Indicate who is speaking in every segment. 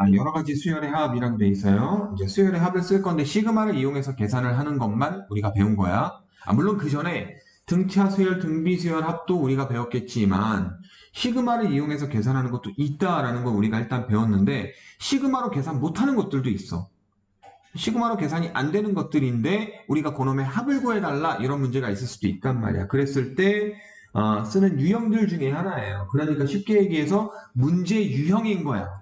Speaker 1: 아, 여러 가지 수열의 합이라고 돼 있어요. 이제 수열의 합을 쓸 건데 시그마를 이용해서 계산을 하는 것만 우리가 배운 거야. 아, 물론 그 전에 등차 수열, 등비 수열 합도 우리가 배웠겠지만 시그마를 이용해서 계산하는 것도 있다라는 걸 우리가 일단 배웠는데 시그마로 계산 못하는 것들도 있어. 시그마로 계산이 안 되는 것들인데 우리가 그놈의 합을 구해달라 이런 문제가 있을 수도 있단 말이야. 그랬을 때 어, 쓰는 유형들 중에 하나예요. 그러니까 쉽게 얘기해서 문제 유형인 거야.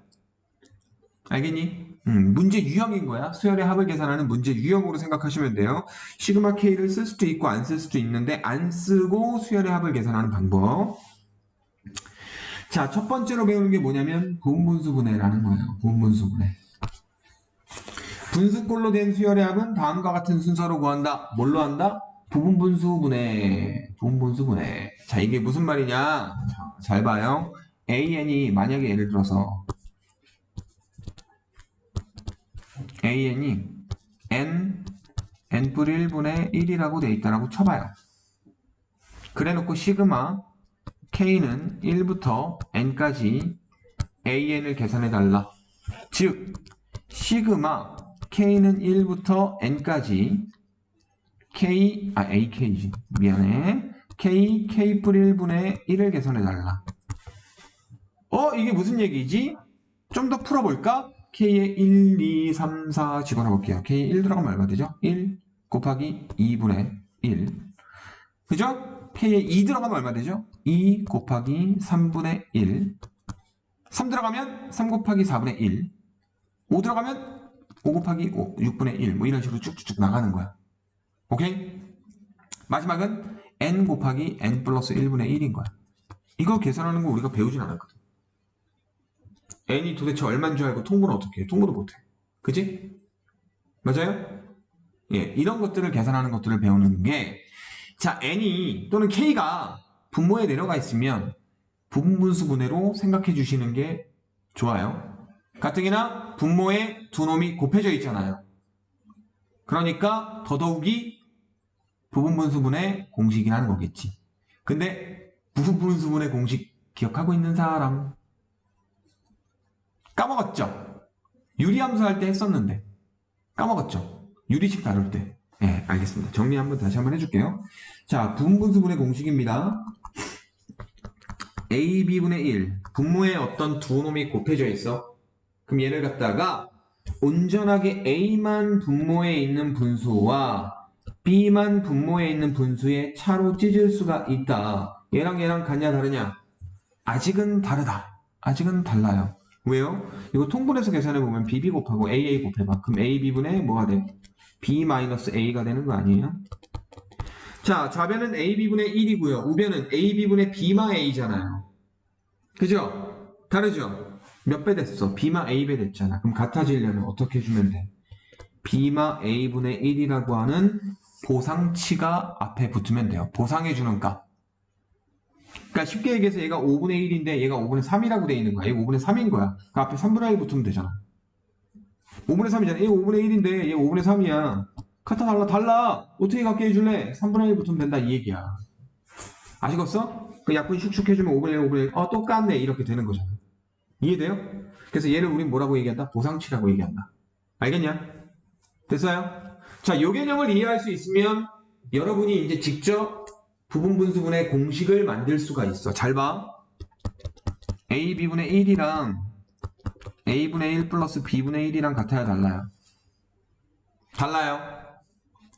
Speaker 1: 알겠니? 음, 문제 유형인 거야. 수열의 합을 계산하는 문제 유형으로 생각하시면 돼요. 시그마 K를 쓸 수도 있고 안 쓸 수도 있는데 안 쓰고 수열의 합을 계산하는 방법. 자, 첫 번째로 배우는 게 뭐냐면 부분분수분해라는 거예요. 부분분수분해. 분수꼴로 된 수열의 합은 다음과 같은 순서로 구한다. 뭘로 한다? 부분분수분해. 부분분수분해. 자, 이게 무슨 말이냐? 자, 잘 봐요. AN이 만약에 예를 들어서 AN이 N, N뿔 1분의 1이라고 돼 있다라고 쳐봐요. 그래 놓고 시그마 K는 1부터 N까지 AN을 계산해 달라. 즉, 시그마 K는 1부터 N까지 K, 아, AK지. 미안해. K, K뿔 1분의 1을 계산해 달라. 어, 이게 무슨 얘기지? 좀 더 풀어볼까? K에 1, 2, 3, 4 집어넣어 볼게요. K 1 들어가면 얼마 되죠? 1 곱하기 2분의 1. 그죠? K에 2 들어가면 얼마 되죠? 2 곱하기 3분의 1. 3 들어가면 3 곱하기 4분의 1. 5 들어가면 5 곱하기 5, 6분의 1. 뭐 이런 식으로 쭉쭉쭉 나가는 거야. 오케이? 마지막은 n 곱하기 n 플러스 1분의 1인 거야. 이거 계산하는 거 우리가 배우진 않았거든. N이 도대체 얼마인 줄 알고 통분을 어떻게 해? 통분도 못해. 그지? 맞아요? 예, 이런 것들을 계산하는 것들을 배우는 게, 자, n이 또는 k가 분모에 내려가 있으면 부분분수분해로 생각해 주시는 게 좋아요. 가뜩이나 분모에 두 놈이 곱해져 있잖아요. 그러니까 더더욱이 부분분수분의 공식이라는 거겠지. 근데 부분분수분의 공식 기억하고 있는 사람 까먹었죠? 유리함수 할 때 했었는데 까먹었죠? 유리식 다룰 때. 네, 알겠습니다. 정리 한번 다시 한번 해줄게요. 자, 부분분수분의 공식입니다. a, b분의 1. 분모에 어떤 두 놈이 곱해져 있어. 그럼 얘를 갖다가 온전하게 a만 분모에 있는 분수와 b만 분모에 있는 분수의 차로 찢을 수가 있다. 얘랑 얘랑 같냐 다르냐? 아직은 다르다. 아직은 달라요. 왜요? 이거 통분해서 계산해 보면 bb 곱하고 aa 곱해봐. 그럼 ab분의 뭐가 돼? b-a가 되는 거 아니에요? 자, 좌변은 ab분의 1이고요. 우변은 ab분의 b마 a잖아요. 그죠? 다르죠? 몇 배 됐어? b마 a배 됐잖아. 그럼 같아지려면 어떻게 해주면 돼? b마 a분의 1이라고 하는 보상치가 앞에 붙으면 돼요. 보상해주는 값. 그러니까 쉽게 얘기해서 얘가 5분의 1인데 얘가 5분의 3이라고 돼 있는 거야. 얘가 5분의 3인 거야. 그 앞에 3분의 1 붙으면 되잖아. 5분의 3이잖아. 얘 5분의 1인데 얘 5분의 3이야. 같아 달라 달라. 어떻게 갖게 해줄래? 3분의 1 붙으면 된다 이 얘기야. 아시겠어? 그 약분 슉슉 해주면 5분의 1, 5분의 1. 어 똑같네 이렇게 되는 거잖아. 이해돼요? 그래서 얘를 우린 뭐라고 얘기한다? 보상치라고 얘기한다. 알겠냐? 됐어요? 자, 요 개념을 이해할 수 있으면 여러분이 이제 직접 부분 분수분의 공식을 만들 수가 있어. 잘 봐. a, b분의 1이랑 a분의 1 플러스 b분의 1이랑 같아야 달라요. 달라요.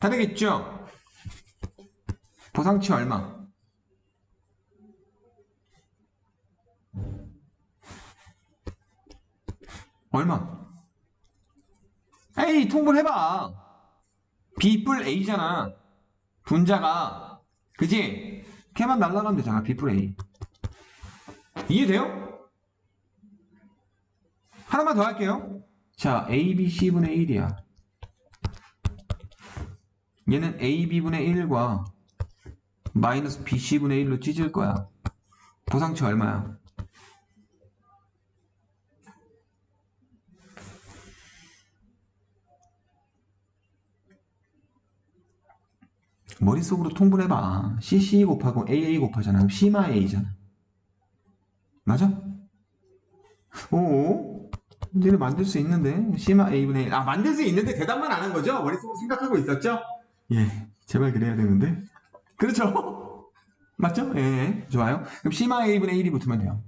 Speaker 1: 다르겠죠? 보상치 얼마? 얼마? 에이, 통분해봐. B뿔 A잖아. 분자가. 그지? 걔만 날라가면 되잖아. B뿔 A. 이해돼요? 하나만 더 할게요. 자, A, B, C분의 1이야. 얘는 A, B분의 1과 마이너스 B, C분의 1로 찢을 거야. 보상치 얼마야? 머릿속으로 통분 해봐. CC 곱하고 AA 곱하잖아. C마 A잖아. 맞아? 오? 문제를 만들 수 있는데 시마 a분의 1. 아 만들 수 있는데 대답만 안 한 거죠? 머릿속으로 생각하고 있었죠? 예, 제발 그래야 되는데. 그렇죠? 맞죠? 예, 좋아요. 그럼 시마 a분의 1이 붙으면 돼요.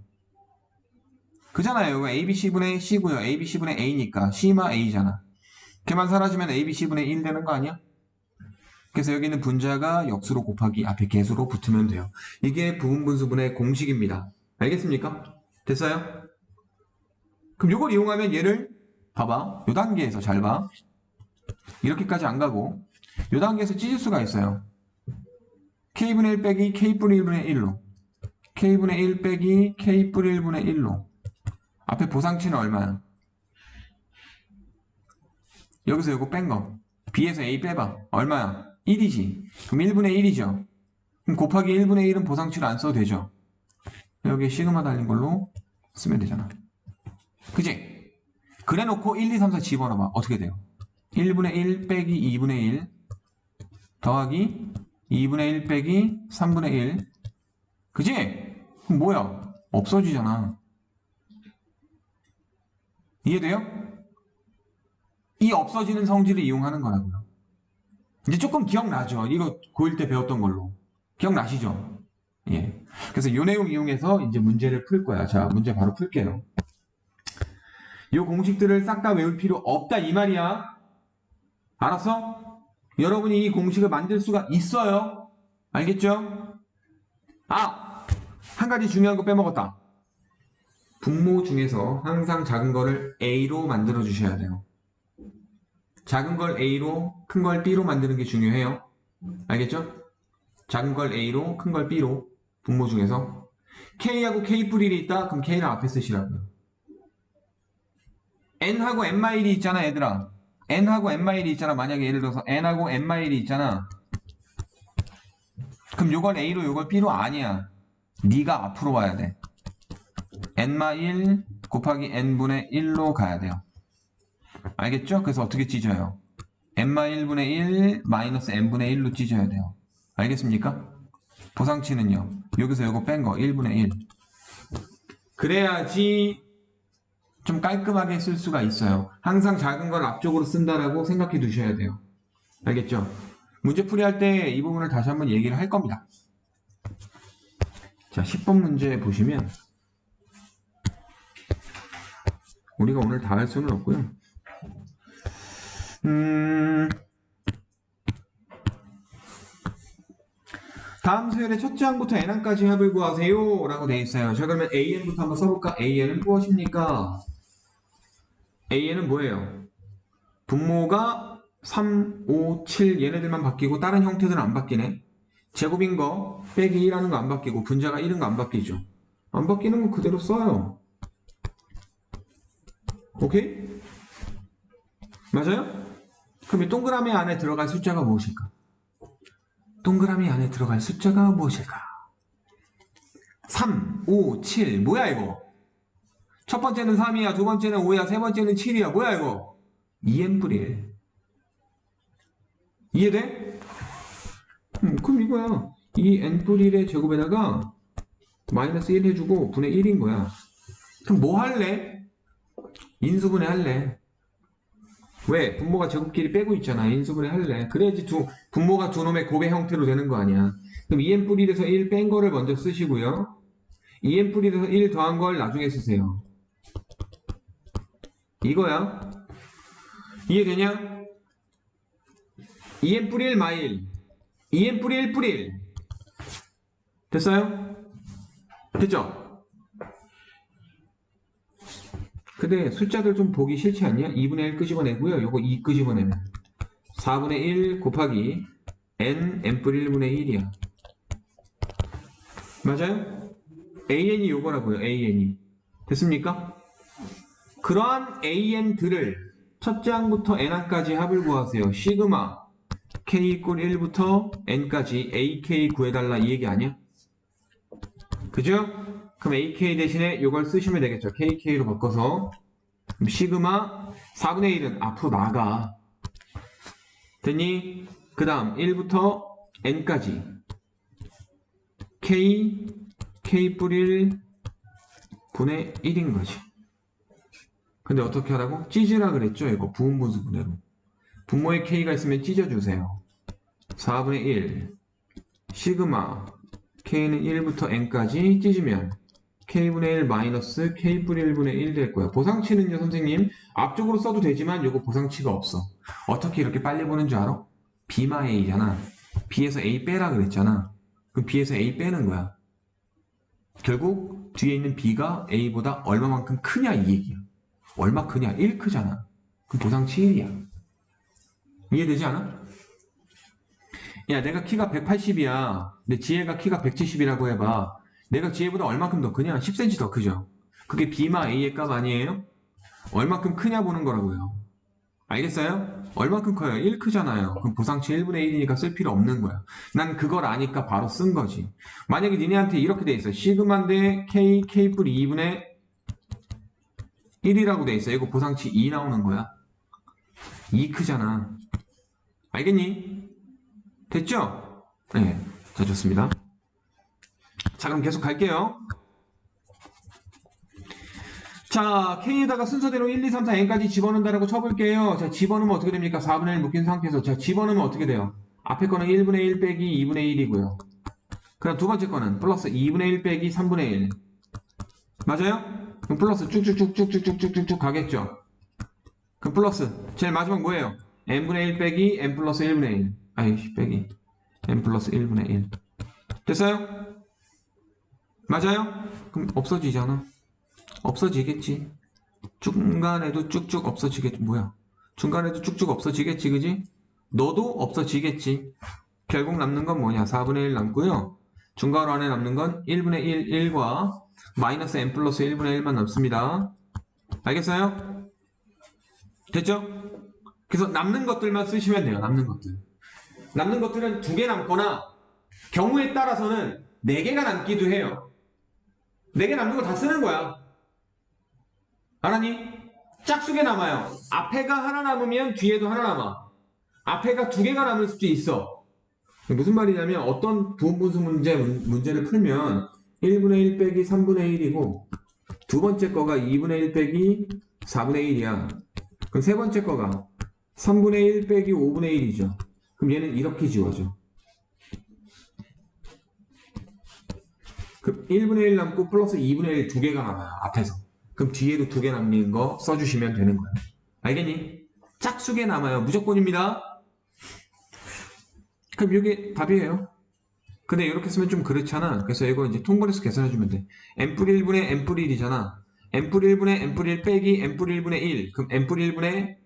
Speaker 1: 그잖아요. abc분의 c고요. abc분의 a니까 시마 a잖아. 걔만 사라지면 abc분의 1 되는 거 아니야? 그래서 여기는 분자가 역수로 곱하기 앞에 개수로 붙으면 돼요. 이게 부분 분수분의 공식입니다. 알겠습니까? 됐어요? 그럼 이걸 이용하면 얘를 봐봐. 요 단계에서 잘 봐. 이렇게까지 안 가고 요 단계에서 찢을 수가 있어요. k분의 1 빼기 k분의 1분의 1로 k분의 1 빼기 k분의 1분의 1로 앞에 보상치는 얼마야? 여기서 이거 뺀 거. b에서 a 빼봐. 얼마야? 1이지. 그럼 1분의 1이죠. 그럼 곱하기 1분의 1은 보상치를 안 써도 되죠. 여기에 시그마 달린 걸로 쓰면 되잖아. 그지? 그래 놓고 1, 2, 3, 4 집어넣어봐. 어떻게 돼요? 1분의 1 빼기 2분의 1 더하기 2분의 1 빼기 3분의 1 그지? 그럼 뭐야? 없어지잖아. 이해돼요? 이 없어지는 성질을 이용하는 거라고요. 이제 조금 기억나죠? 이거 고1 때 배웠던 걸로. 기억나시죠? 예. 그래서 이 내용 이용해서 이제 문제를 풀 거야. 자, 문제 바로 풀게요. 이 공식들을 싹 다 외울 필요 없다 이 말이야. 알았어? 여러분이 이 공식을 만들 수가 있어요. 알겠죠? 아! 한 가지 중요한 거 빼먹었다. 분모 중에서 항상 작은 거를 A로 만들어 주셔야 돼요. 작은 걸 A로, 큰 걸 B로 만드는 게 중요해요. 알겠죠? 작은 걸 A로, 큰 걸 B로 분모 중에서 K하고 K 뿌리이 있다? 그럼 K를 앞에 쓰시라고요. N하고 N-1이 있잖아 얘들아. N하고 N-1이 있잖아. 만약에 예를 들어서 N하고 N-1이 있잖아. 그럼 요걸 A로 요걸 B로 아니야. 네가 앞으로 와야 돼. N-1 곱하기 N분의 1로 가야 돼요. 알겠죠? 그래서 어떻게 찢어요? N-1분의 1 마이너스 N분의 1로 찢어야 돼요. 알겠습니까? 보상치는요. 여기서 요거 뺀 거 1분의 1. 그래야지 좀 깔끔하게 쓸 수가 있어요. 항상 작은 걸 앞쪽으로 쓴다라고 생각해 두셔야 돼요. 알겠죠? 문제 풀이 할 때 이 부분을 다시 한번 얘기를 할 겁니다. 자, 10번 문제 보시면 우리가 오늘 다 할 수는 없고요. 음, 다음 수열의 첫째 항부터 n항까지 합을 구하세요 라고 돼 있어요. 자 그러면 an부터 한번 써볼까? an은 무엇입니까? an은 뭐예요? 분모가 3, 5, 7 얘네들만 바뀌고 다른 형태들은 안 바뀌네. 제곱인 거 빼기 1하는 거 안 바뀌고 분자가 1은 거 안 바뀌죠. 안 바뀌는 거 그대로 써요. 오케이? 맞아요? 그럼 이 동그라미 안에 들어갈 숫자가 무엇일까? 동그라미 안에 들어갈 숫자가 무엇일까? 3, 5, 7 뭐야 이거? 첫 번째는 3이야 두 번째는 5야 세 번째는 7이야 뭐야 이거? 2n분의 1 이해돼? 음, 그럼 이거야 이 n분의 1의 제곱에다가 마이너스 1 해주고 분의 1인 거야 그럼 뭐 할래? 인수분해 할래 왜? 분모가 제곱끼리 빼고 있잖아. 인수분해 할래. 그래야지 두, 분모가 두 놈의 곱의 형태로 되는 거 아니야. 그럼 2n 뿌리에서 1 뺀 거를 먼저 쓰시고요. 2n 뿌리에서 1 더한 걸 나중에 쓰세요. 이거야. 이해되냐? 2n 뿌리 1 마일. 2n 뿌리 1 뿌리 1. 됐어요? 됐죠? 근데 숫자들 좀 보기 싫지 않냐? 2분의 1 끄집어내고요. 요거 2 끄집어내면 4분의 1 곱하기 n n뿔 1분의 1이야. 맞아요? an이 요거라고요. an이. 됐습니까? 그러한 an들을 첫째 항부터 n항까지 합을 구하세요. 시그마 k 이꼴 1부터 n까지 ak 구해달라 이 얘기 아니야? 그죠? 그럼 AK 대신에 이걸 쓰시면 되겠죠. KK로 바꿔서 시그마 4분의 1은 앞으로 나가. 됐니? 그 다음 1부터 N까지 K, K 뿌릴 분의 1인 거지. 근데 어떻게 하라고? 찢으라 그랬죠? 이거 부분 분수 분해로. 분모에 k가 있으면 찢어주세요. 4분의 1 시그마 k는 1부터 n까지 찢으면 k분의 1 마이너스 k분의 1분의 1 될 거야. 보상치는요 선생님 앞쪽으로 써도 되지만 이거 보상치가 없어. 어떻게 이렇게 빨리 보는 줄 알아? b마 a잖아. b에서 a 빼라 그랬잖아. 그럼 b에서 a 빼는 거야. 결국 뒤에 있는 b가 a보다 얼마만큼 크냐 이 얘기야. 얼마 크냐? 1 크잖아. 그럼 보상치 1이야. 이해되지 않아? 야, 내가 키가 180이야. 근데 지혜가 키가 170이라고 해봐. 내가 지혜보다 얼마큼 더 크냐? 10cm 더 크죠? 그게 B마 A의 값 아니에요? 얼마큼 크냐 보는 거라고요. 알겠어요? 얼마큼 커요? 1 크잖아요. 그럼 보상치 1분의 1이니까 쓸 필요 없는 거야. 난 그걸 아니까 바로 쓴 거지. 만약에 니네한테 이렇게 돼 있어. 시그마인데 K, K 뿌리 2분의 1이라고 돼 있어. 이거 보상치 2 나오는 거야. 2 크잖아. 알겠니? 됐죠? 네. 자, 좋습니다. 자, 그럼 계속 갈게요. 자, K에다가 순서대로 1, 2, 3, 4, N까지 집어넣는다라고 쳐볼게요. 자, 집어넣으면 어떻게 됩니까? 4분의 1 묶인 상태에서. 자, 집어넣으면 어떻게 돼요? 앞에 거는 1분의 1 빼기 2분의 1이고요. 그럼 두 번째 거는 플러스 2분의 1 빼기 3분의 1. 맞아요? 그럼 플러스 쭉쭉쭉쭉쭉쭉쭉쭉 가겠죠? 그럼 플러스. 제일 마지막 뭐예요? n분의 1 빼기 n 플러스 1분의 1. 아이, 빼기 n 플러스 1분의 1. 됐어요? 맞아요? 그럼 없어지잖아. 없어지겠지. 중간에도 쭉쭉 없어지겠지. 뭐야? 중간에도 쭉쭉 없어지겠지, 그지? 너도 없어지겠지. 결국 남는 건 뭐냐? 4분의 1 남고요. 중괄호 안에 남는 건 1분의 1, 1과 마이너스 n 플러스 1분의 1만 남습니다. 알겠어요? 됐죠? 그래서 남는 것들만 쓰시면 돼요. 남는 것들. 남는 것들은 두 개 남거나 경우에 따라서는 네 개가 남기도 해요. 네개 남는 거 다 쓰는 거야. 알았니? 짝수게 남아요. 앞에가 하나 남으면 뒤에도 하나 남아. 앞에가 두 개가 남을 수도 있어. 무슨 말이냐면 어떤 부분분수 문제, 문제를 풀면 1분의 1 빼기 3분의 1이고 두 번째 거가 2분의 1 빼기 4분의 1이야. 그럼 세 번째 거가 3분의 1 빼기 5분의 1이죠. 그럼 얘는 이렇게 지워져. 그럼 1분의 1 남고 플러스 2분의 1 두 개가 남아요. 앞에서. 그럼 뒤에도 두 개 남는 거 써주시면 되는 거야. 알겠니? 짝수개 남아요. 무조건입니다. 그럼 이게 답이에요. 근데 이렇게 쓰면 좀 그렇잖아. 그래서 이거 이제 통분해서 계산해주면 돼. n 뿌리 1분의 n 뿌리 1이잖아. n 뿌리 1분의 n 뿌리 1 빼기 n 뿌리 1분의 1. 그럼 n 뿌리 1분의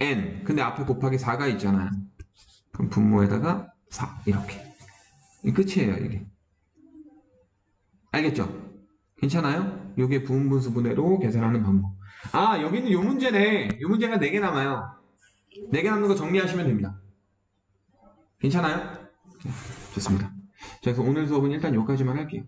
Speaker 1: n. 근데 앞에 곱하기 4가 있잖아. 그럼 분모에다가 4. 이렇게. 이 끝이에요, 이게. 알겠죠? 괜찮아요? 이게 부분분수 분해로 계산하는 방법. 아, 여기는 요 문제네. 요 문제가 4개 남아요. 4개 남는 거 정리하시면 됩니다. 괜찮아요? 네, 좋습니다. 자, 그래서 오늘 수업은 일단 여기까지만 할게요.